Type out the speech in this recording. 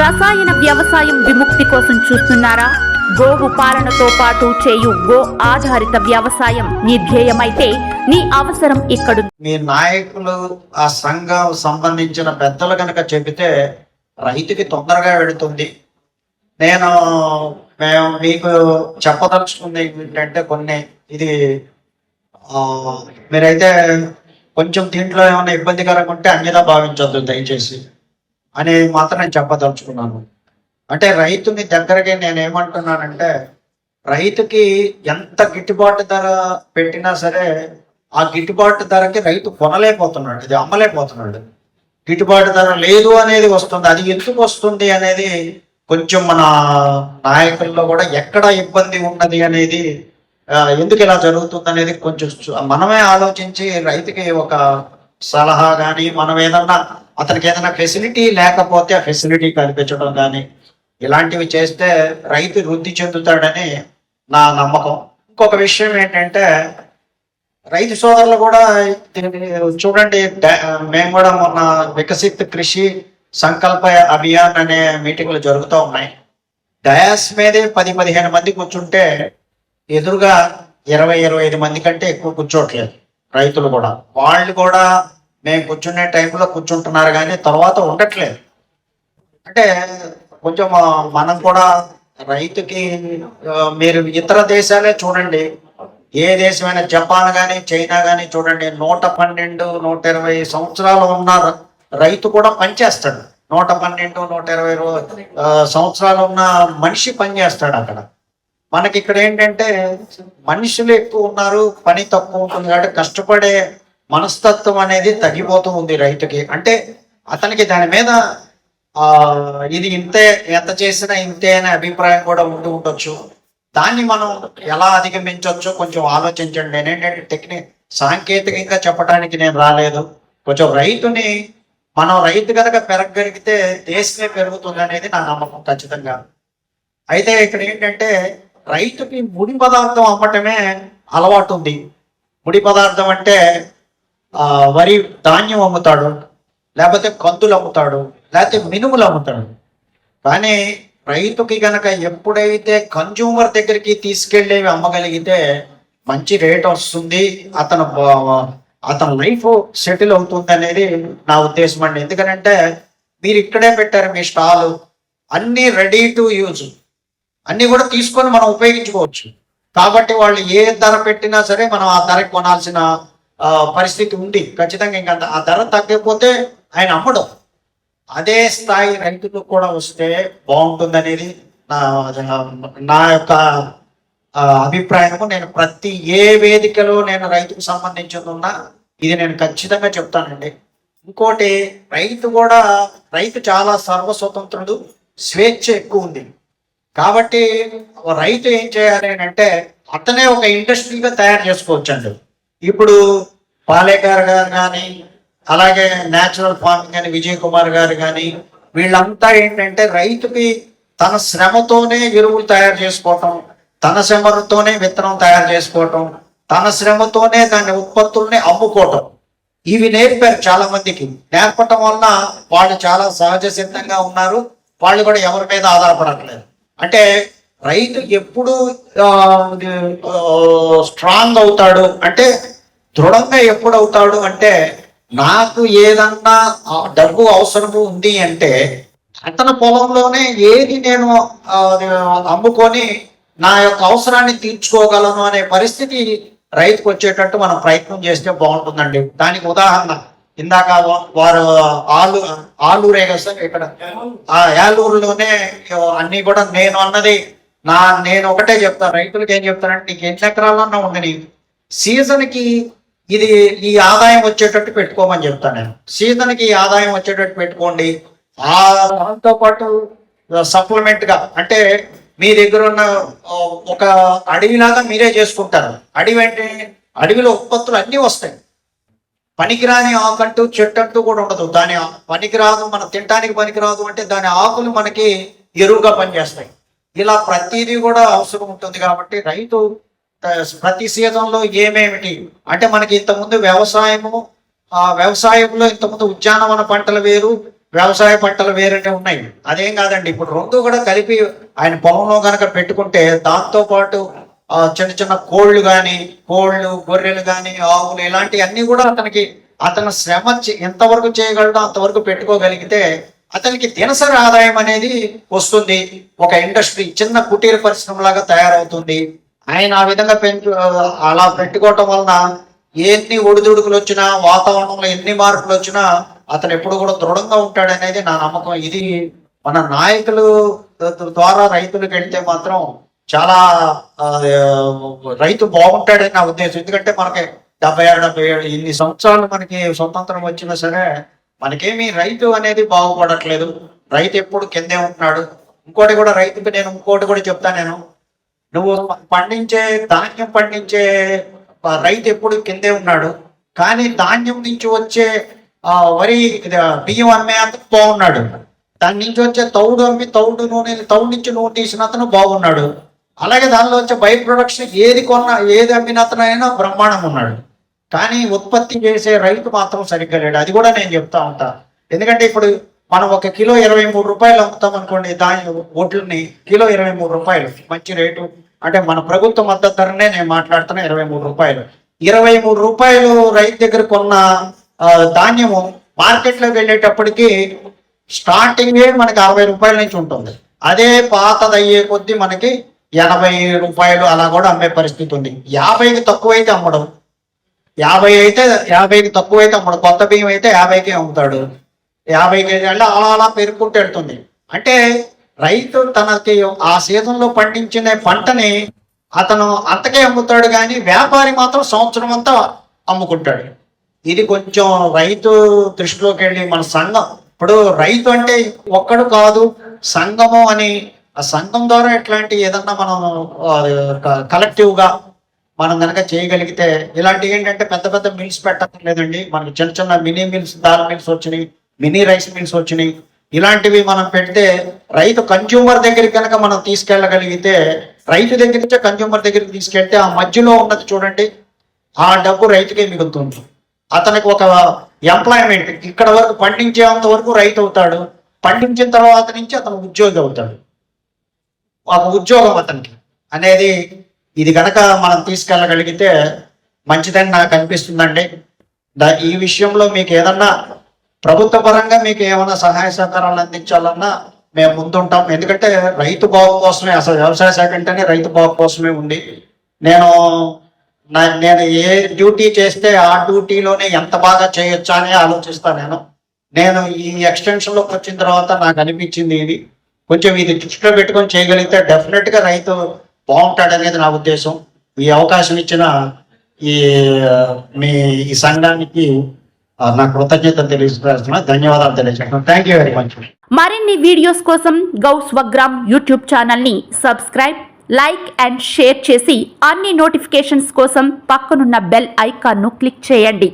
రసాయన వ్యవసాయం విముక్తి కోసం చూస్తున్నారా? గోవు పాలనతో పాటు చేయు గో ఆధారిత వ్యవసాయం మీ ధ్యేయమైతే నీ అవసరం ఇక్కడ మీ నాయకులు ఆ సంఘం సంబంధించిన పెద్దలు కనుక చెబితే రైతుకి తొందరగా వెళుతుంది. నేను మేము మీకు చెప్పదలుచుకుంది ఏంటంటే కొన్ని ఇది మీరైతే కొంచెం దీంట్లో ఏమైనా ఇబ్బందికరంగా ఉంటే అన్యదా భావించొద్దు దయచేసి. అనేది మాత్రం నేను చెప్పదలుచుకున్నాను. అంటే రైతుని దగ్గరకి నేను ఏమంటున్నానంటే రైతుకి ఎంత గిట్టుబాటు ధర పెట్టినా సరే ఆ గిట్టుబాటు ధరకి రైతు కొనలేకపోతున్నాడు ఇది అమ్మలేకపోతున్నాడు. గిట్టుబాటు ధర లేదు అనేది వస్తుంది అది ఎందుకు వస్తుంది అనేది కొంచెం మన నాయకుల్లో కూడా ఎక్కడ ఇబ్బంది ఉన్నది అనేది ఎందుకు ఇలా జరుగుతుంది అనేది కొంచెం మనమే ఆలోచించి రైతుకి ఒక సలహా కానీ మనం ఏదన్నా అతనికి ఏదైనా ఫెసిలిటీ లేకపోతే ఆ ఫెసిలిటీ కల్పించడం కానీ ఇలాంటివి చేస్తే రైతు వృద్ధి చెందుతాడని నా నమ్మకం. ఇంకొక విషయం ఏంటంటే రైతు సోదరులు కూడా చూడండి మేము కూడా మొన్న వికసిత్ కృషి సంకల్ప అభియాన్ అనే మీటింగ్లు జరుగుతూ ఉన్నాయి. డయాస్ మీదే పది పదిహేను మంది కూర్చుంటే ఎదురుగా ఇరవై ఇరవై ఐదు మంది కంటే ఎక్కువ కూర్చోట్లేదు రైతులు కూడా. వాళ్ళు కూడా మేము కూర్చునే టైంలో కూర్చుంటున్నారు కానీ తర్వాత ఉండట్లేదు. అంటే కొంచెం మనం కూడా రైతుకి మీరు ఇతర దేశాలే చూడండి. ఏ దేశమైనా జపాన్ కానీ చైనా కానీ చూడండి నూట పన్నెండు నూట ఇరవై సంవత్సరాలు ఉన్న రైతు కూడా పనిచేస్తాడు. నూట పన్నెండు నూట ఇరవై సంవత్సరాలు ఉన్న మనిషి పనిచేస్తాడు అక్కడ. మనకి ఇక్కడ ఏంటంటే మనుషులు ఎక్కువ ఉన్నారు పని తక్కువ ఉంటుంది కాబట్టి కష్టపడే మనస్తత్వం అనేది తగ్గిపోతూ ఉంది రైతుకి. అంటే అతనికి దాని మీద ఆ ఇది ఇంతే ఎంత చేసినా ఇంతే అనే అభిప్రాయం కూడా ఉండి ఉండొచ్చు. దాన్ని మనం ఎలా అధిగమించవచ్చో కొంచెం ఆలోచించండి. నేనేంటంటే టెక్నిక్ సాంకేతికంగా చెప్పడానికి నేను రాలేదు. కొంచెం రైతుని మనం రైతు కనుక పెరగగలిగితే దేశమే పెరుగుతుంది అనేది నా నమ్మకం ఖచ్చితంగా. అయితే ఇక్కడ ఏంటంటే రైతుకి ముడి పదార్థం అమ్మటమే అలవాటు ఉంది. ముడి పదార్థం అంటే వరి ధాన్యం అమ్ముతాడు లేకపోతే కందులు అమ్ముతాడు లేకపోతే మినుములు అమ్ముతాడు. కానీ రైతుకి గనక ఎప్పుడైతే కన్జ్యూమర్ దగ్గరికి తీసుకెళ్ళేవి అమ్మగలిగితే మంచి రేట్ వస్తుంది. అతను అతని లైఫ్ సెటిల్ అవుతుంది అనేది నా ఉద్దేశం అండి. ఎందుకంటే మీరు ఇక్కడే పెట్టారు మీ స్టాల్ అన్ని రెడీ టు యూజ్. అన్ని కూడా తీసుకొని మనం ఉపయోగించుకోవచ్చు. కాబట్టి వాళ్ళు ఏ ధర పెట్టినా సరే మనం ఆ ధర కొనాల్సిన పరిస్థితి ఉంది. ఖచ్చితంగా ఇంకా ఆ ధర తగ్గకపోతే ఆయన అమ్మడం. అదే స్థాయి రైతులకు కూడా వస్తే బాగుంటుందనేది నా నా యొక్క అభిప్రాయము. నేను ప్రతి ఏ వేదికలో నేను రైతుకు సంబంధించింది ఉన్నా ఇది నేను ఖచ్చితంగా చెప్తానండి. ఇంకోటి రైతు కూడా రైతు చాలా సర్వస్వతంత్రుడు స్వేచ్ఛ ఎక్కువ ఉంది. కాబట్టి రైతు ఏం చేయాలి అంటే అతనే ఒక ఇండస్ట్రీగా తయారు చేసుకోవచ్చండి. ఇప్పుడు పాలేకర్ గారు కానీ అలాగే న్యాచురల్ ఫార్మింగ్ కానీ విజయ్ కుమార్ గారు కానీ వీళ్ళంతా ఏంటంటే రైతుకి తన శ్రమతోనే ఎరువులు తయారు చేసుకోవటం తన శ్రమతోనే విత్తనం తయారు చేసుకోవటం తన శ్రమతోనే దాని ఉత్పత్తుల్ని అమ్ముకోవటం. ఇవి నేర్పారు చాలా మందికి నేర్పటం వల్ల వాళ్ళు చాలా సహజ సిద్ధంగా ఉన్నారు. వాళ్ళు కూడా ఎవరి మీద ఆధారపడట్లేదు. అంటే రైతు ఎప్పుడు స్ట్రాంగ్ అవుతాడు అంటే దృఢంగా ఎప్పుడు అవుతాడు అంటే నాకు ఏదన్నా డబ్బు అవసరము ఉంది అంటే అతని పొలంలోనే ఏది నేను అమ్ముకొని నా యొక్క అవసరాన్ని తీర్చుకోగలను అనే పరిస్థితి రైతుకు వచ్చేటట్టు మనం ప్రయత్నం చేస్తే బాగుంటుందండి. దానికి ఉదాహరణ ఇందాక వారు ఆలు ఆలూరే కదా సార్ ఇక్కడ ఆ ఏలూరులోనే అన్ని కూడా నేను అన్నది నా నేను ఒకటే చెప్తాను రైతులకు ఏం చెప్తానంటే నీకు ఎన్ని ఎకరాలన్నా ఉంది నీకు. సీజన్కి ఇది ఈ ఆదాయం వచ్చేటట్టు పెట్టుకోమని చెప్తాను నేను. సీజన్కి ఆదాయం వచ్చేటట్టు పెట్టుకోండి. ఆ దాంతో పాటు సప్లిమెంట్గా అంటే మీ దగ్గర ఉన్న ఒక అడవిలాగా మీరే చేసుకుంటారు. అడవి అంటే అడవిలో ఉత్పత్తులు అన్నీ వస్తాయి. పనికిరాని ఆకంటూ చెట్టు అంటూ కూడా ఉండదు. దాని పనికిరాదు మనం తినడానికి పనికిరాదు అంటే దాని ఆకులు మనకి ఎరువుగా పనిచేస్తాయి. ఇలా ప్రతిదీ కూడా అవసరం ఉంటుంది కాబట్టి రైతు ప్రతి సీజన్లో ఏమేమిటి? అంటే మనకి ఇంతకుముందు వ్యవసాయము ఆ వ్యవసాయంలో ఇంతకుముందు ఉద్యానవన పంటలు వేరు వ్యవసాయ పంటలు వేరంటే ఉన్నాయి. అదేం కాదండి ఇప్పుడు రెండు కూడా కలిపి ఆయన పొలంలో కనుక పెట్టుకుంటే దాంతో పాటు ఆ, చిన్న చిన్న కోళ్ళు కానీ కోళ్ళు గొర్రెలు కానీ ఆవులు ఇలాంటివన్నీ కూడా అతనికి అతను శ్రమ ఎంతవరకు చేయగలడో అంతవరకు పెట్టుకోగలిగితే అతనికి దినసరి ఆదాయం అనేది వస్తుంది. ఒక ఇండస్ట్రీ చిన్న కుటీర పరిశ్రమలాగా తయారవుతుంది. ఆయన ఆ విధంగా పెంచు అలా పెట్టుకోవటం వలన ఎన్ని ఒడిదుడుకులు వచ్చినా వాతావరణంలో ఎన్ని మార్పులు వచ్చినా అతను ఎప్పుడు కూడా దృఢంగా ఉంటాడనేది నా నమ్మకం. ఇది మన నాయకులు ద్వారా రైతులకు వెళ్తే మాత్రం చాలా రైతు బాగుంటాడని నా ఉద్దేశం. ఎందుకంటే మనకి డెబ్బై ఆరు డెబ్బై ఏడు ఇన్ని సంవత్సరాలు మనకి స్వతంత్రం వచ్చినా సరే మనకేమీ రైతు అనేది బాగుపడట్లేదు. రైతు ఎప్పుడు కిందే ఉంటున్నాడు. ఇంకోటి కూడా రైతుకి నేను ఇంకోటి కూడా చెప్తా నేను. నువ్వు పండించే ధాన్యం పండించే రైతు ఎప్పుడు కిందే ఉన్నాడు. కానీ ధాన్యం నుంచి వచ్చే వరి బియ్యం అమ్మే అంత బాగున్నాడు. దాని నుంచి వచ్చే తౌడు అమ్మి తౌడు నూనె తౌడు నుంచి నూనె తీసిన అతను బాగున్నాడు. అలాగే దానిలో వచ్చే బై ప్రొడక్షన్ ఏది కొన్నా ఏది అమ్మిన అతను అయినా బ్రహ్మాండం ఉన్నాడు. కానీ ఉత్పత్తి చేసే రైతు మాత్రం సరిగ్గా లేడు. అది కూడా నేను చెప్తా ఉంటా. ఎందుకంటే ఇప్పుడు మనం ఒక కిలో ఇరవై మూడు రూపాయలు అమ్ముతాం అనుకోండి దాని ఒడ్లని కిలో ఇరవై మూడు రూపాయలు. మంచి రేటు. అంటే మన ప్రభుత్వ మద్దతు ధరనే నేను మాట్లాడుతున్నా ఇరవై మూడు రూపాయలు. ఇరవై మూడు రూపాయలు రైతు దగ్గర కొన్న ధాన్యము మార్కెట్లోకి వెళ్ళేటప్పటికి స్టార్టింగే మనకి అరవై రూపాయల నుంచి ఉంటుంది. అదే పాతది అయ్యే కొద్దీ మనకి ఎనభై రూపాయలు అలా కూడా అమ్మే పరిస్థితి ఉంది. యాభైకి తక్కువైతే అమ్మడం. యాభై అయితే యాభైకి తక్కువ అయితే అమ్ముడు కొత్త బియ్యం అయితే యాభైకే అమ్ముతాడు. యాభైకి అంటే అలా అలా పెరుగుకుంటూ వెళ్తుంది. అంటే రైతు తనకి ఆ సీజన్లో పండించిన పంటని అతను అంతకే అమ్ముతాడు కానీ వ్యాపారి మాత్రం సంవత్సరం అంతా అమ్ముకుంటాడు. ఇది కొంచెం రైతు దృష్టిలోకి వెళ్ళి మన సంఘం. ఇప్పుడు రైతు అంటే ఒక్కడు కాదు సంఘము అని ఆ సంఘం ద్వారా ఇట్లాంటి ఏదన్నా మనం కలెక్టివ్గా మనం కనుక చేయగలిగితే ఇలాంటి ఏంటంటే పెద్ద పెద్ద మిల్స్ పెట్టలేదండి మనకి చిన్న చిన్న మినీ మిల్స్ దాల్ మిల్స్ వచ్చినాయి మినీ రైస్ మిల్స్ వచ్చినాయి. ఇలాంటివి మనం పెడితే రైతు కన్జ్యూమర్ దగ్గరికి కనుక మనం తీసుకెళ్ళగలిగితే రైతు దగ్గర నుంచే కన్జ్యూమర్ దగ్గరికి తీసుకెళ్తే ఆ మధ్యలో ఉన్నది చూడండి ఆ డబ్బు రైతుకే మిగులుతుంది. అతనికి ఒక ఎంప్లాయ్మెంట్ ఇక్కడ వరకు పండించేంత వరకు రైతు అవుతాడు. పండించిన తర్వాత నుంచి అతను ఉద్యోగి అవుతాడు. ఒక ఉద్యోగం అతనికి. అనేది ఇది కనుక మనం తీసుకెళ్ళగలిగితే మంచిదని నాకు అనిపిస్తుందండి. దా- ఈ విషయంలో మీకు ఏదన్నా ప్రభుత్వ పరంగా మీకు ఏమైనా సహాయ సహకారాలు అందించాలన్నా మేము ముందుంటాం. ఎందుకంటే రైతు బాగు కోసమే అసలు వ్యవసాయ శాఖ అంటేనే రైతు బాగు కోసమే ఉంది. నేను నా- నేను ఏ డ్యూటీ చేస్తే ఆ డ్యూటీలోనే ఎంత బాగా చేయొచ్చా అని ఆలోచిస్తాను నేను. నేను ఈ ఎక్స్టెన్షన్లోకి వచ్చిన తర్వాత నాకు అనిపించింది ఇది. కొంచెం ఇది దృష్టిలో పెట్టుకొని చేయగలిగితే డెఫినెట్గా రైతు బాగుంటాడు అనేది నా ఉద్దేశం. ఈ అవకాశం ఇచ్చిన ఈ మీ ఈ సంఘానికి నా కృతజ్ఞతలు తెలియజేస్తున్నా. ధన్యవాదాలు తెలియజేస్తున్నాను థ్యాంక్ యూ వెరీ మచ్ మరిన్ని వీడియోస్ కోసం గౌ స్వగ్రామ్ యూట్యూబ్ ఛానల్ని సబ్స్క్రైబ్ లైక్ అండ్ షేర్ చేసి అన్ని నోటిఫికేషన్స్ కోసం పక్కనున్న బెల్ ఐకాన్ను క్లిక్ చేయండి.